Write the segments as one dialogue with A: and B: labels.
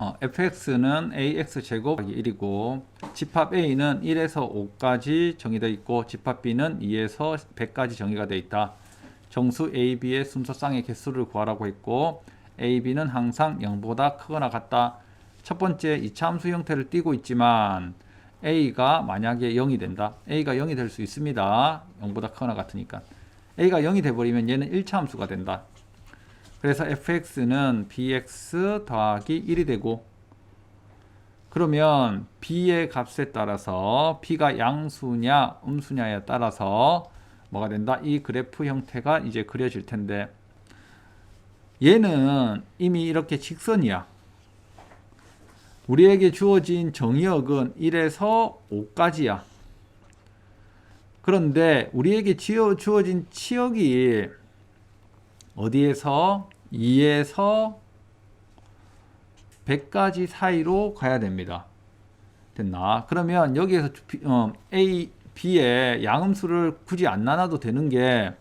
A: 어, fx는 ax 제곱 1이고 집합 a는 1에서 5까지 정의되어 있고 집합 b는 2에서 100까지 정의가 되어 있다. 정수 a, b의 순서쌍의 개수를 구하라고 했고 a, b는 항상 0보다 크거나 같다. 첫 번째 이차함수 형태를 띠고 있지만 a가 만약에 0이 된다. a가 0이 될 수 있습니다. 0보다 크거나 같으니까. a가 0이 돼 버리면 얘는 1차 함수가 된다. 그래서 fx는 bx 더하기 1이 되고 그러면 b의 값에 따라서 b가 양수냐 음수냐에 따라서 뭐가 된다? 이 그래프 형태가 이제 그려질 텐데 얘는 이미 이렇게 직선이야. 우리에게 주어진 정의역은 1에서 5까지야. 그런데 우리에게 주어진 치역이 어디에서 2에서 100까지 사이로 가야 됩니다. 됐나? 그러면 여기에서 주- 어, A, B의 양음수를 굳이 안 나눠도 되는 게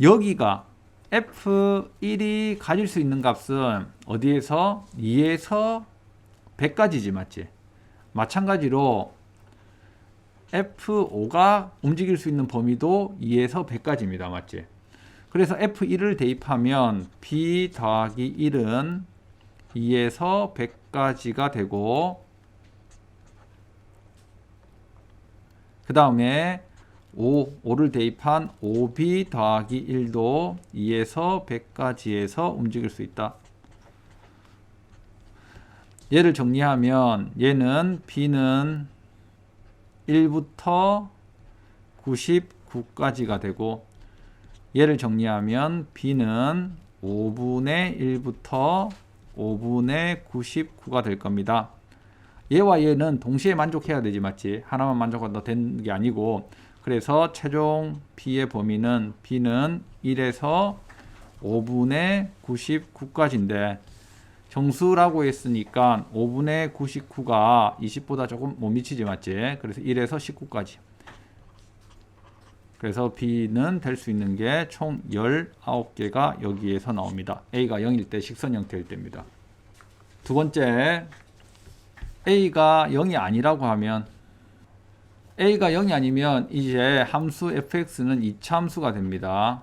A: 여기가 F1이 가질 수 있는 값은 어디에서 2에서 100까지지 맞지? 마찬가지로 F5가 움직일 수 있는 범위도 2에서 100까지입니다. 맞지? 그래서 F1을 대입하면 B 더하기 1은 2에서 100까지가 되고 그 다음에 5, 5를 대입한 5B 더하기 1도 2에서 100까지에서 움직일 수 있다. 얘를 정리하면 얘는 B는 1부터 99까지가 되고 얘를 정리하면 b는 5분의 1부터 5분의 99가 될 겁니다. 얘와 얘는 동시에 만족해야 되지 맞지? 하나만 만족한다 되는 게 아니고 그래서 최종 b의 범위는 b는 1에서 5분의 99까지인데 정수라고 했으니까 5분의 99가 20보다 조금 못 미치지 맞지? 그래서 1에서 19까지. 그래서 B는 될 수 있는 게 총 19개가 여기에서 나옵니다. A가 0일 때 식선 형태일 때입니다. 두 번째, A가 0이 아니라고 하면 A가 0이 아니면 이제 함수 fx는 2차 함수가 됩니다.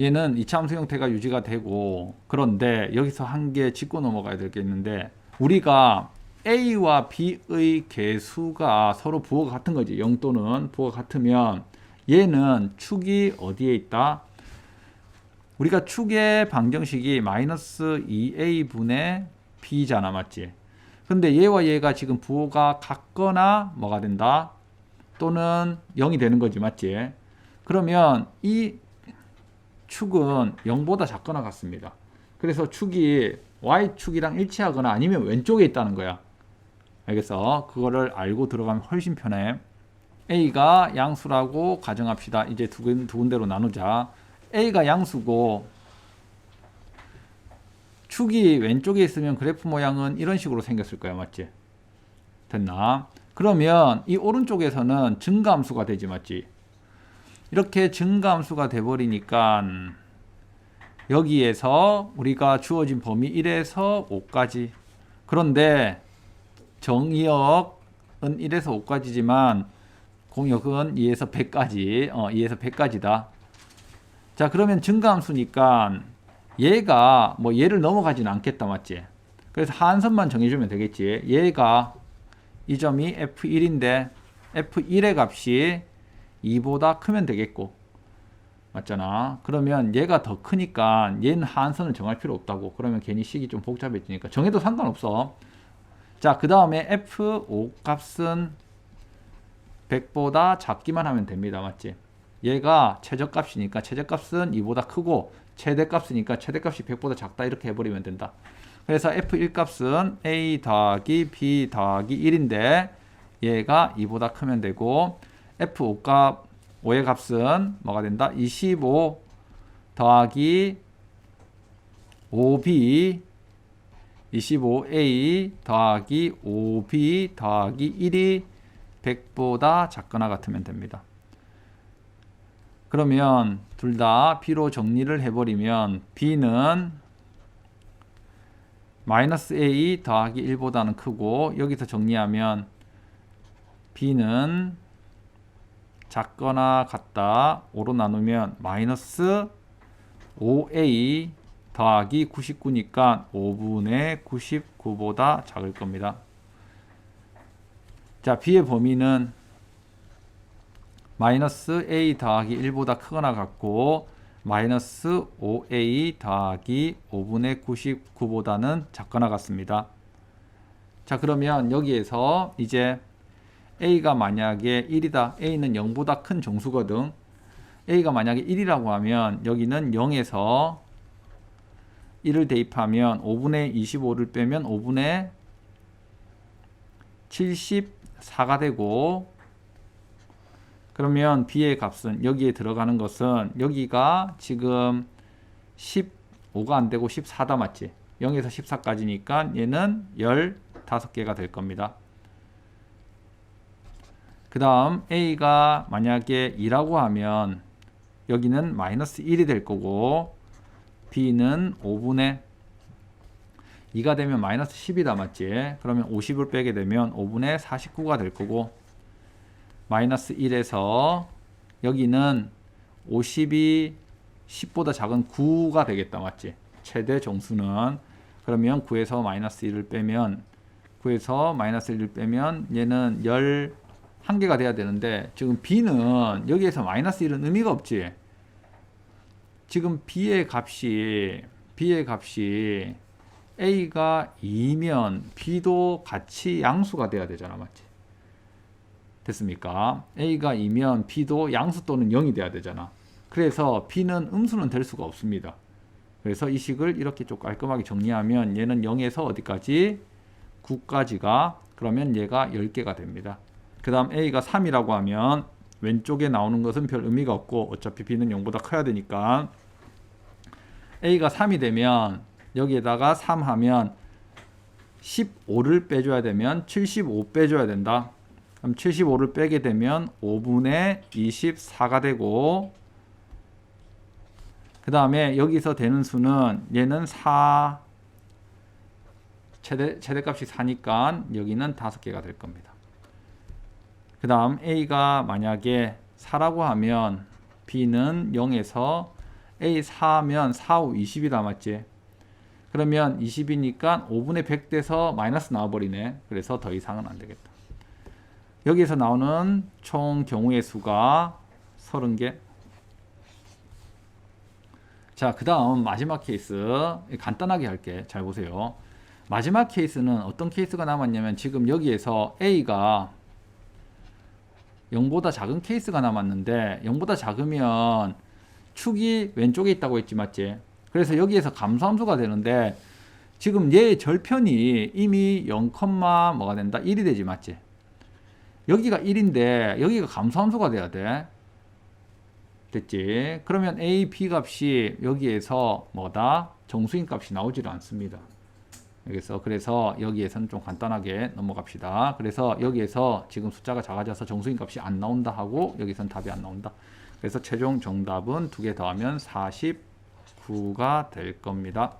A: 얘는 2차 함수 형태가 유지가 되고 그런데 여기서 한 개 짚고 넘어가야 될 게 있는데 우리가 A와 B의 개수가 서로 부호가 같은 거지. 0 또는 부호가 같으면 얘는 축이 어디에 있다? 우리가 축의 방정식이 마이너스 2a분의 b잖아, 맞지? 근데 얘와 얘가 지금 부호가 같거나 뭐가 된다? 또는 0이 되는 거지, 맞지? 그러면 이 축은 0보다 작거나 같습니다. 그래서 축이 y축이랑 일치하거나 아니면 왼쪽에 있다는 거야. 알겠어? 그거를 알고 들어가면 훨씬 편해. A가 양수라고 가정합시다. 이제 두, 군- 두 군데로 나누자. A가 양수고 축이 왼쪽에 있으면 그래프 모양은 이런 식으로 생겼을 거야. 맞지? 됐나? 그러면 이 오른쪽에서는 증가함수가 되지. 맞지? 이렇게 증가함수가 돼버리니까 여기에서 우리가 주어진 범위 1에서 5까지 그런데 정의역은 1에서 5까지지만 공역은 2에서 100까지, 어, 2에서 100까지다. 자, 그러면 증가함수니까 얘가 뭐 얘를 넘어가지는 않겠다, 맞지? 그래서 한선만 정해주면 되겠지. 얘가 이 점이 F1인데 F1의 값이 2보다 크면 되겠고, 맞잖아. 그러면 얘가 더 크니까 얘는 한선을 정할 필요 없다고. 그러면 괜히 식이 좀 복잡해지니까 정해도 상관없어. 자, 그 다음에 F5 값은 100보다 작기만 하면 됩니다. 맞지? 얘가 최저값이니까 최저값은 2보다 크고 최대값이니까 최대값이 100보다 작다 이렇게 해버리면 된다. 그래서 F1 값은 A 더하기 B 더하기 1인데 얘가 2보다 크면 되고 F5 값 5의 값은 뭐가 된다? 25 더하기 5B 25A 더하기 5B 더하기 1이 100보다 작거나 같으면 됩니다. 그러면 둘 다 B로 정리를 해버리면 B는 마이너스 a 더하기 1보다는 크고 여기서 정리하면 b는 작거나 같다 5로 나누면 마이너스 5a 더하기 99니까 5분의 99보다 작을 겁니다. 자, b의 범위는 마이너스 a 더하기 1보다 크거나 같고 마이너스 5a 더하기 5분의 99보다는 작거나 같습니다. 자, 그러면 여기에서 이제 a가 만약에 1이다. a는 0보다 큰 정수거든. a가 만약에 1이라고 하면 여기는 0에서 1을 대입하면 5분의 25를 빼면 5분의 74가 되고 그러면 b의 값은 여기에 들어가는 것은 여기가 지금 15가 안 되고 14다 맞지? 0에서 14까지니까 얘는 15개가 될 겁니다. 그 다음 a가 만약에 2라고 하면 여기는 마이너스 1이 될 거고 b는 5분의 2가 되면 마이너스 10이다 맞지? 그러면 50을 빼게 되면 5분의 49가 될 거고 마이너스 1에서 여기는 50이 10보다 작은 9가 되겠다 맞지? 최대 정수는 그러면 9에서 마이너스 1을 빼면 9에서 마이너스 1을 빼면 얘는 11개가 돼야 되는데 지금 b는 여기에서 마이너스 1은 의미가 없지 지금 b의 값이 b의 값이 a가 2면 b도 같이 양수가 돼야 되잖아 맞지? 됐습니까? A가 2면 b도 양수 또는 0이 돼야 되잖아. 그래서 b는 음수는 될 수가 없습니다. 그래서 이 식을 이렇게 좀 깔끔하게 정리하면 얘는 0에서 어디까지? 9까지가 그러면 얘가 10개가 됩니다. 그 다음 a가 3이라고 하면 왼쪽에 나오는 것은 별 의미가 없고 어차피 b는 0보다 커야 되니까 a가 3이 되면 여기에다가 3 하면 15를 빼줘야 되면 75 빼줘야 된다. 그럼 75를 빼게 되면 5분의 24가 되고 그 다음에 여기서 되는 수는 얘는 4 최대, 최대값이 4니까 여기는 5개가 될 겁니다. 그 다음 A가 만약에 4라고 하면 B는 0에서 A 4면 4, 5, 20이 남았지. 그러면 20이니까 5분의 100 돼서 마이너스 나와버리네. 그래서 더 이상은 안 되겠다. 여기에서 나오는 총 경우의 수가 30개. 자, 그 다음 마지막 케이스. 간단하게 할게. 잘 보세요. 마지막 케이스는 어떤 케이스가 남았냐면 지금 여기에서 A가 0보다 작은 케이스가 남았는데 0보다 작으면 축이 왼쪽에 있다고 했지 맞지? 그래서 여기에서 감소함수가 되는데 지금 얘의 절편이 이미 0, 뭐가 된다? 1이 되지 맞지? 여기가 1인데 여기가 감소함수가 돼야 돼. 됐지? 그러면 A, B 값이 여기에서 뭐다? 정수인 값이 나오지를 않습니다. 여기서 그래서 여기에서는 좀 간단하게 넘어갑시다. 그래서 여기에서 지금 숫자가 작아져서 정수인 값이 안 나온다 하고 여기선 답이 안 나온다. 그래서 최종 정답은 두 개 더하면 49가 될 겁니다.